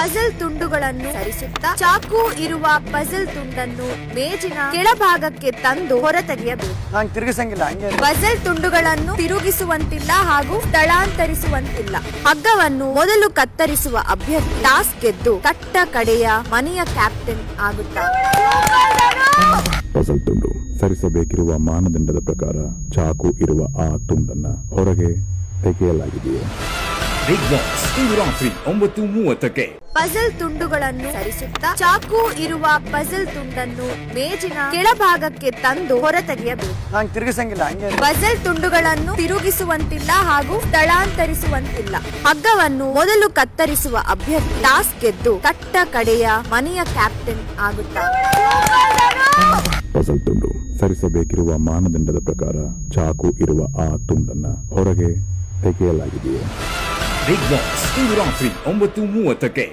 Puzzle ತುಂಡುಗಳನ್ನು ಸರಿಸುತ್ತಾ ಚಾಕು ಇರುವ ಪಜಲ್ ತುಂಡನ್ನು ಮೇಜಿನ ಕೆಳಭಾಗಕ್ಕೆ ತಂದು ಹೊರತೆಗೆಯಬೇಕು. ತಿರುಗಿಸಂಗಿಲ್ಲ ಹಂಗೆ ಪಜಲ್ ತುಂಡುಗಳನ್ನು ತಿರುಗಿಸುವಂತಿಲ್ಲ ಹಾಗೂ ಸ್ಥಳಾಂತರಿಸುವಂತಿಲ್ಲ. ಹಗ್ಗವನ್ನು ಮೊದಲು ಕತ್ತರಿಸುವ ಅಭ್ಯರ್ಥಿ ಟಾಸ್ ಗೆದ್ದು ಕಟ್ಟ ಕಡೆಯ ಮನೆಯ ಕ್ಯಾಪ್ಟನ್ ಆಗುತ್ತಾರೆ ಪಜಲ್ ತುಂಡು ಸರಿಸಬೇಕಿರುವ ಮಾನದಂಡದ ಪ್ರಕಾರ ಚಾಕು ಇರುವ ಆ ತುಂಡನ್ನ ಹೊರಗೆ ತೆಗೆಯಲಾಗಿದೆಯೇ? ಬಿಗ್ ಬಾಸ್ ಇಂದು ರಾತ್ರಿ ಒಂಬತ್ತು ಮೂವತ್ತಕ್ಕೆ ಪಜಲ್ ತುಂಡುಗಳನ್ನು ಸರಿಸುತ್ತಾ ಚಾಕು ಇರುವ ಪಜಲ್ ತುಂಡನ್ನು ಮೇಜಿನ ಕೆಳಭಾಗಕ್ಕೆ ತಂದು ಹೊರತೆಗೆಯಬೇಕು. ತೆಗೆಯಬೇಕು ತಿರುಗಿಸಂಗಿಲ್ಲ ಹಂಗೆ ಪಜಲ್ ತುಂಡುಗಳನ್ನು ತಿರುಗಿಸುವಂತಿಲ್ಲ ಹಾಗೂ ಸ್ಥಳಾಂತರಿಸುವಂತಿಲ್ಲ. ಹಗ್ಗವನ್ನು ಮೊದಲು ಕತ್ತರಿಸುವ ಅಭ್ಯರ್ಥಿ ಟಾಸ್ ಗೆದ್ದು ಕಟ್ಟ ಕಡೆಯ ಮನೆಯ ಕ್ಯಾಪ್ಟನ್ ಆಗುತ್ತಾರೆ ಪಜಲ್ ತುಂಡು ಸರಿಸಬೇಕಿರುವ ಮಾನದಂಡದ ಪ್ರಕಾರ ಚಾಕು ಇರುವ ಆ ತುಂಡನ್ನ ಹೊರಗೆ ತೆಗೆಯಲಾಗಿದೆಯೇ? ಬಿಗ್ ಬಾಸ್ ಇಂದು ರಾತ್ರಿ ಒಂಬತ್ತು ಮೂವತ್ತಕ್ಕೆ